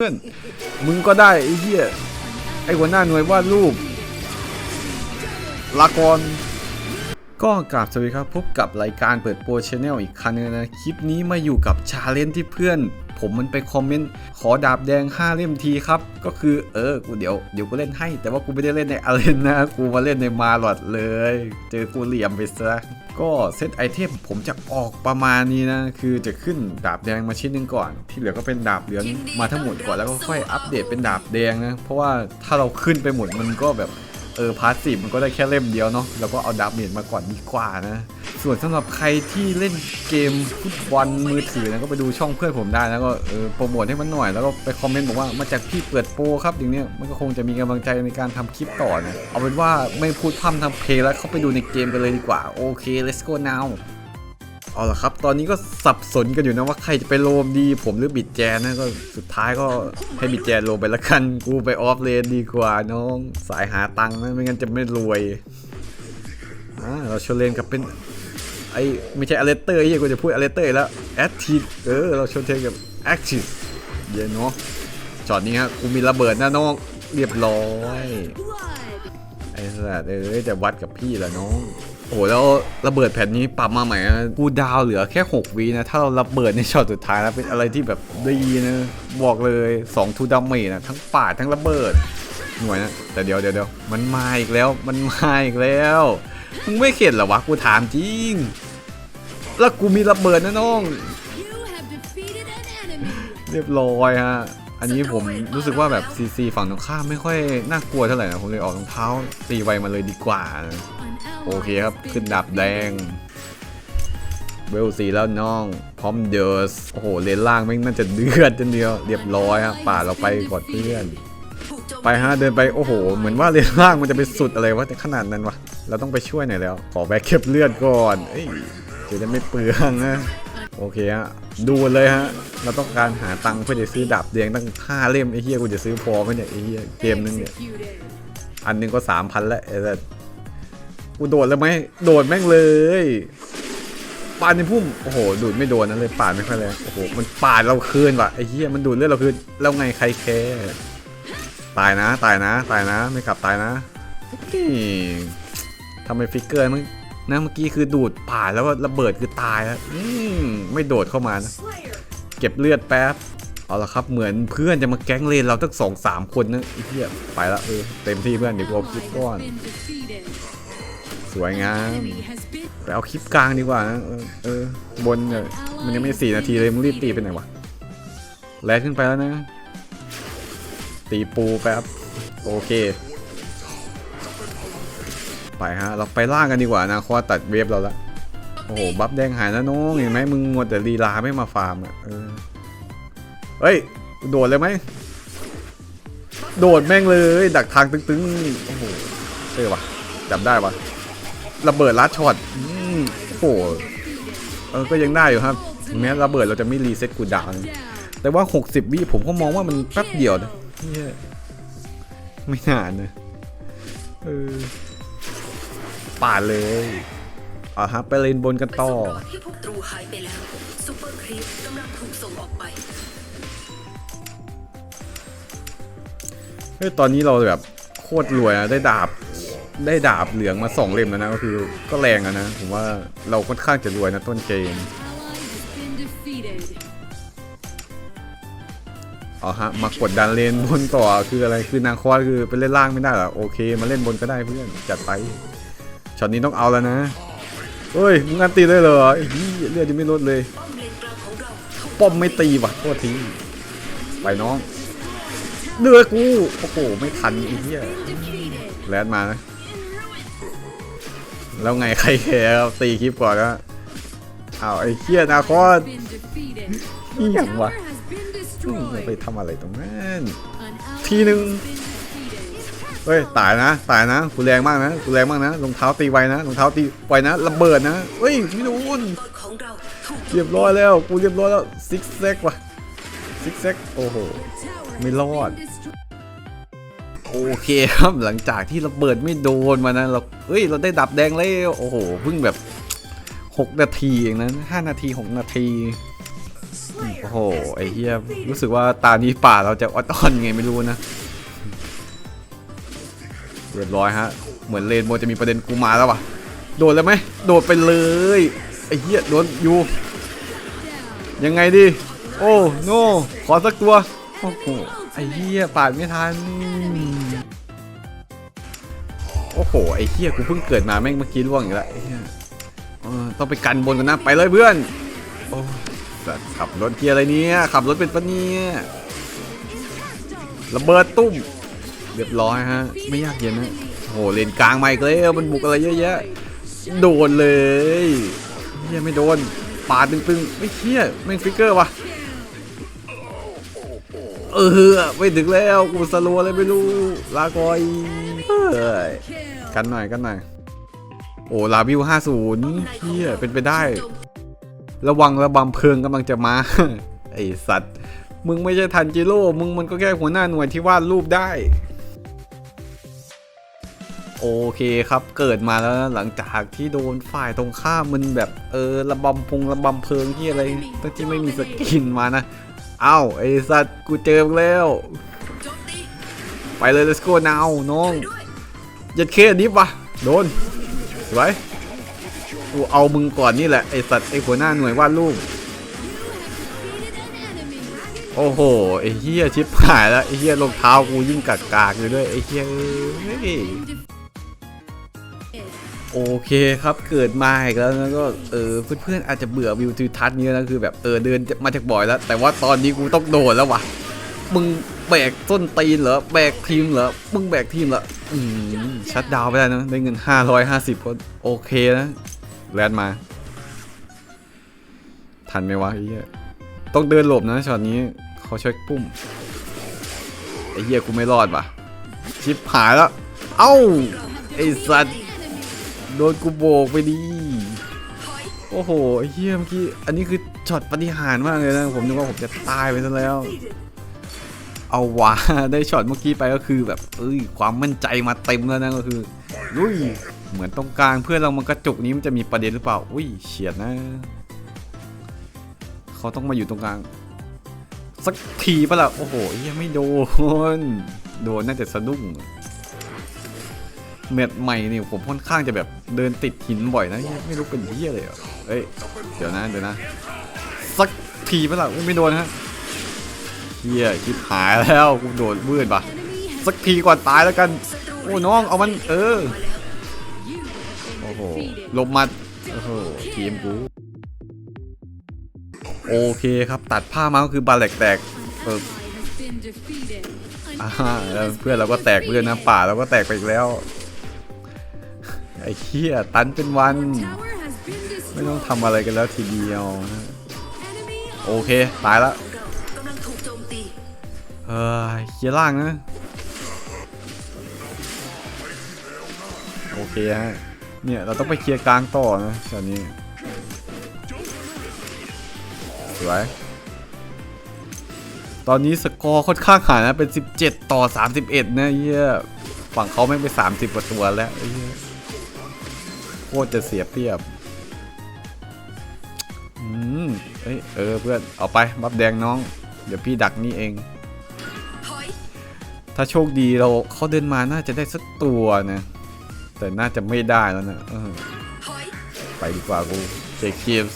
เพื่อนมึงก็ได้ไอ้เหี้ยไอ้หัวหน้าหน่วยวาดรูปละกรก็กราบสวัสดีครับ พบกับรายการเปิดโปรชแนลอีกครั้งหนึงนะ คลิปนี้มาอยู่กับชาเลนจ์ที่เพื่อน ผมมันไปคอมเมนต์ขอดาบแดง5เล่มทีครับ ก็คือเออกูเดี๋ยวเดี๋ยวกูเล่นให้ แต่ว่ากูไม่ได้เล่นในอารีนนะกูมาเล่นในมาลอดเลย เจอกูเหลี่ยมไปซะก็เซตไอเทมผมจะออกประมาณนี้นะ คือจะขึ้นดาบแดงมาชิ้นหนึงก่อน ที่เหลือก็เป็นดาบเหลืองมาทั้งหมดก่อนแล้วก็ค่อยอัปเดตเป็นดาบแดงนะ เพราะว่าถ้าเราขึ้นไปหมดมันก็แบบเออพาสซีฟมันก็ได้แค่เล่มเดียวเนาะแล้วก็เอาดาบเมจมาก่อนดีกว่านะ ส่วนสำหรับใครที่เล่นเกมฟุตบอลมือถือนะก็ไปดูช่องเพื่อนผมได้นะก็เออโปรโมทให้มันหน่อยแล้วก็ไปคอมเมนต์บอกว่ามาจากพี่เปิดโปรครับอย่างเนี้ยมันก็คงจะมีกำลังใจในการทำคลิปต่อนะเอาเป็นว่าไม่พูดพร่ำทำเพลงแล้วเข้าไปดูในเกมกันเลยดีกว่าโอเค let's go now เอาละครับ ตอนนี้ก็สับสนกันอยู่นะว่าใครจะไปโลมดี ผมหรือบิดแจนนะก็สุดท้ายก็ให้บิดแจนโลมไปละกัน กูไปออฟเลนดีกว่าน้อง สายหาตังค์นะไม่งั้นจะไม่รวยอ่าเราชนเลนกับเป็น ไอไม่ใช่อเลสเตอร์ไอ้กูจะพูดอเลสเตอร์แล้วแอคทีฟเออเราชนเลนกับแอคทีฟเย็นเนาะช็อตนี้ฮะกูมีระเบิดนะน้องเรียบร้อยไอ้สัตว์เอ้ยแต่วัดกับพี่แหละน้องโอ้โหแล้วระเบิดแผ่นนี้ปรับมาใหม่กูดาวเหลือแค่ 6วินะ ถ้าเราระเบิดในช็อตสุดท้ายแล้วเป็นอะไรที่แบบดีนะ บอกเลย2ทูดาเมจนะทั้งปาดทั้งระเบิดหน่วยนะ แต่เดี๋ยวเดี๋ยวเดี๋ยวมันมาอีกแล้วมันมาอีกแล้ว มึงไม่เข็ดหรอวะ กูถามจริง แล้วกูมีระเบิดนะน้อง เรียบร้อยฮะ อันนี้ผมรู้สึกว่าแบบซีซีฝั่งตรงข้ามไม่ค่อยน่ากลัวเท่าไหร่นะผมเลยออกรองเท้าตีไวมาเลยดีกว่า โอเคครับ ขึ้นดาบแดงเวลสีแล้วน้องพร้อมเดอร์สโอ้โหเลนล่างแม่งน่าจะเดือดจนเดียวเรียบร้อยครับป่าเราไปกอนเพื่อน ไปฮะเดินไปโอ้โห เหมือนว่าเลนล่างมันจะไปสุดอะไรวะแต่ขนาดนั้นวะ เราต้องไปช่วยหน่อยแล้ว ขอแบกเก็บเลือดก่อนเอ้ยจะได้ไม่เปลืองนะโอเคฮะดูเลยฮะ เราต้องการหาตังค์เพื่อจะซื้อดาบแดงตั้ง5เล่มไอ้เหี้ยกูจะซื้อพอไหมเนี่ยไอ้เหี้ยเกมนึงเนี่ยอันหนึงก็สามพันแล้วไอ้สัสกูโดดแล้วไหมโดดแม่งเลยปาดในพุ่มโอ้โหดูดไม่โดนนะเลยปาดไม่ค่อยแรงโอ้โหมันปาดเราคืนว่ะไอ้เหี้ยมันดูดเลือดเราคืนแล้วไงใครแคร์ตายนะ ตายนะ ตายนะ ไม่กลับตายนะนี่ ทำไมฟิกเกอร์มันนะเมื่อกี้คือดูดปาดแล้วก็ระเบิดคือตายแล้วอืมไม่โดดเข้ามานะเก็บเลือดแป๊บเอาละครับเหมือนเพื่อนจะมาแก๊งเลนเราตั้งสองสามคนนะไอ้เหี้ยไปละเออเต็มที่เพื่อนเดี๋ยวเอาคลิปก่อน สวยงามไปเอาคลิปกลางดีกว่านะเออเออบนเนี่ยมันยังไม่สี่นาทีเลยมึงรีบตีไปไหนวะแลดขึ้นไปแล้วนะ ตีปูแป๊บโอเค ไปฮะ เราไปล่างกันดีกว่านะเพราะว่าตัดเวฟเราละโอ้โห บัฟแดงหายนะน้องเห็นไหมมึงมัวแต่ลีลาไม่มาฟาร์มอะเออเฮ้ย โดดเลยไหม โดดแม่งเลย ดักทางตึ้งๆ โอ้โหเออวะจับได้วะระเบิดลัดช็อตโอ้โหเออก็ยังได้อยู่ครับ แม้ระเบิดเราจะไม่รีเซ็ตกูดาวน์แต่ว่า 60 วิผมก็มองว่ามันแป๊บเดียวนะเหี้ยไม่นานนะเออ ป่าดเลยอะฮะไปเลนบนกันต่อไปสำรวจที่พวกตรูหายไปแล้วซูเปอร์ครีปกำลังถูกส่งออกไปเฮ้ยตอนนี้เราแบบโคตรรวยนะได้ดาบได้ดาบเหลืองมาสองเล่มแล้วนะก็คือก็แรงอะนะผมว่าเราค่อนข้างจะรวยนะต้นเกม Ally has been defeated. เอาฮะมากดดันเลนบนต่อคืออะไรคือนางคอสคือไปเล่นล่างไม่ได้เหรอโอเค มาเล่นบนก็ได้เพื่อนจัดไป ช็อตนี้ต้องเอาแล้วนะเฮ้ยมึงอันตีได้เหรอเหี้ยเลือดยังไม่ลดเลยป้อมไม่ตีว่ะโทษทีไปน้องเลือดกูโอ้โหไม่ทันไอ้เหี้ยแลนมานะแล้วไงใครแคร์ตีคลิปก่อนนะอ้าวไอ้เหี้ยนาคอส Been defeated. นี่อย่างวะไปทำอะไรตรงนั้นทีหนึ่ง เฮ้ยตายนะตายนะกูแรงมากนะกูแรงมากนะรองเท้าตีไวนะรองเท้าตีไวนะระเบิดนะเฮ้ยไม่โดนเรียบร้อยแล้วกูเรียบร้อยแล้วซิกแซกว่ะซิกแซกโอ้โหไม่รอดโอเคครับหลังจากที่ระเบิดไม่โดนมานะเราเฮ้ยเราได้ดับแดงแล้วโอ้โหเพิ่งแบบ 6 นาทีเองนะ5นาที 6 นาทีโอ้โหไอ้เฮียรู้สึกว่าตานี้ป่าเราจะออดๆไงไม่รู้นะ เรียบร้อยฮะ เหมือนเลนโมจะมีประเด็นกูมาแล้ววะโดดเลยไหมโดดไปเลยไอ้เหี้ยโดนอยู่ ยังไงดี โอ้โนขอสักตัวโอ้โหไอ้เหี้ยปาดไม่ทันโอ้โหไอ้เหี้ยกูเพิ่งเกิดมาแม่งเมื่อกี้ร่วงอีกแล้วไอ้เหี้ยเออต้องไปกันบนกันนะไปเลยเพื่อนโอ้ขับรถเกียร์อะไรเนี่ยขับรถเป็นปะเนี่ยระเบิดตุ้ม เรียบร้อยฮะ ไม่ยากเย็นนะโหเลนกลางมาอีกแล้วมันบุกอะไรเยอะแยะ โดนเลยเฮียไม่โดนปาดตึงๆไม่เฮียแม่งฟิกเกอร์วะเออไม่ถึงแล้วกูสโลว์อะไรไม่รู้ลากอยเฮ้ยกันหน่อยกันหน่อยโอ้ลาบิว50เฮียเป็นไปได้ ระวังระบำเพลิงกำลังจะมาไอสัตว์ มึงไม่ใช่ทันจิโร่ มึงมันก็แค่หัวหน้าหน่วยที่วาดรูปได้ โอเคครับเกิดมาแล้วนะหลังจากที่โดนฝ่ายตรงข้ามมันแบบเออระบำพงระบำเพลิงที่อะไรตั้งที่ไม่มีสกินมานะเอ้าไอสัตว์กูเจอมึงแล้ว ไปเลย let's go now น้องด้วยยัดเคดิฟวะโดนสวยกูเอามึงก่อนนี่แหละไอสัตว์ไอหัวหน้าหน่วยวาดรูปโอ้โหไอเฮียชิปหายแล้วไอเฮียรองเท้ากูยิ่งกากากๆอยู่ด้วยไอเฮียเอ้ย โอเคครับเกิดมาอีกแล้วนะก็เออเพื่อนๆอาจจะเบื่อวิวทิวทัศน์นี้นะคือแบบเออเดินมาจากบ่อยแล้ว แต่ว่าตอนนี้กูต้องโดนแล้ววะมึงแบกต้นตีนเหรอแบกทีมเหรอมึงแบกทีมเหรออืมชัดดาวไปแล้นะได้เงิน 550ก็โอเคนะแลนด์มา ทันไหมวะไอ้เหี้ยต้องเดินหลบนะช็อตนี้เขาช่วยปุ้มไอ้เหี้ยกูไม่รอดว่ะชิบหายแล้วเอ้าไอ้สัตว์ โดนกูโบกไปดีโอ้โหเหี้ยเมื่อกี้ อันนี้คือช็อตปฏิหารมากเลยนะ ผมนึกว่าผมจะตายไปซะแล้ว เอาวะได้ช็อตเมื่อกี้ไปก็คือแบบ เอ้ย ความมั่นใจมาเต็มแล้วนะก็คือลุยเหมือนตรงกลางเพื่อนเรามันกระจุกนี้มันจะมีประเด็นหรือเปล่า อุ้ยเฉียดนะ เขาต้องมาอยู่ตรงกลาง สักทีปะล่ะ โอ้โหยังไม่โดน โดนน่าจะสะดุ้ง เม็ดใหม่นี่ผมค่อนข้างจะแบบเดินติดหินบ่อยนะไม่รู้เป็นเหี้ยเลยเหรอเอ้ยเดี๋ยวนะเดี๋ยวนะสักทีปะล่ะไม่โดนฮะเฮียคิดหายแล้วกูโดนเบื่อปะสักทีก่อนตายแล้วกันโอ้น้องเอามันเออโอ้โหลบมาโอ้โหทีมกูโอเคครับตัดผ้ามาก็คือบาแหลกแตกเออเพื่อนเราก็แตกเพื่อนนะป่าเราก็แตกไปอีกแล้ว อ้เคียตันเป็นวัน tower has been ไม่ต้อง destroyed. ทำอะไรกันแล้วทีเดียวนะ Enemy โอเค ตายละของเรากำลังถูกโจมตีเออเคลียร์ล่างนะ โอเคฮะ เนี่ยเราต้องไปเคลียร์กลางต่อนะตอนนี้สวยตอนนี้สกอร์ค่อนข้างห่างนะเป็น 17 ต่อ 31 นะเฮียฝั่งเขาแม่งไป 30กว่าตัวแล้วไอ้เฮีย โคตรจะเสียเปรียบ อืมเอ้ยเออเพื่อน เอาไปบับแดงน้อง เดี๋ยวพี่ดักนี่เองถอยถ้าโชคดีเราเขาเดินมาน่าจะได้สักตัวนะ แต่น่าจะไม่ได้แล้วนะเออถอยไปดีกว่ากูเจคีฟ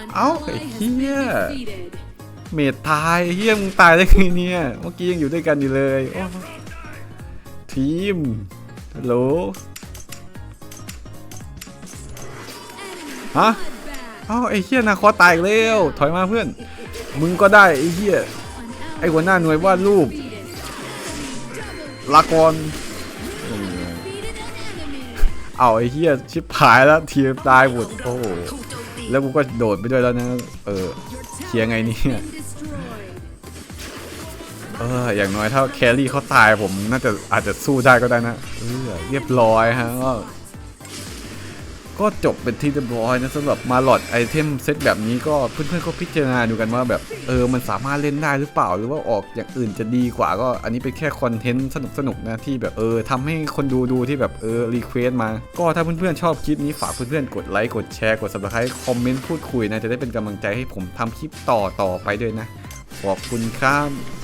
An Áo, ally cái has kia. been defeated. เมดตายเฮียมึงตายได้ไงเนี่ย เมื่อกี้ยังอยู่ด้วยกันอยู่เลยโอ้ทีม ฮัลโหลฮะอ้าไอ้เฮียนาคอตายอีกแล้วถอยมาเพื่อน มึงก็ได้ไอ้เฮียไอ้หัวหน้าหน่วยวาดรูปลากรเอาไอ้เฮียชิบหายแล้วทีมตายหมดของเราโอ้แล้วกูก็โดดไปด้วยแล้วนะเออเคลียร์ไงเนี่ย เอออย่างน้อยถ้าแครี่เขาตายผมน่าจะอาจจะสู้ได้ก็ได้นะเออเรียบร้อยฮะก็ก็จบเป็นที่เรียบร้อยนะสำหรับมาหลอดไอเทมเซตแบบนี้ก็เพื่อนๆก็พิจารณาดูกันว่าแบบเออมันสามารถเล่นได้หรือเปล่า หรือว่าออกอย่างอื่นจะดีกว่าก็อันนี้เป็นแค่คอนเทนต์สนุกๆนะที่แบบเออทำให้คนดูดูที่แบบเออรีเควสมา ก็ถ้าเพื่อนๆชอบคลิปนี้ฝากเพื่อนๆกดไลค์กดแชร์กด subscribe คอมเมนต์พูดคุยนะจะได้เป็นกำลังใจให้ผมทำคลิปต่อต่อไปด้วยนะขอบคุณครับ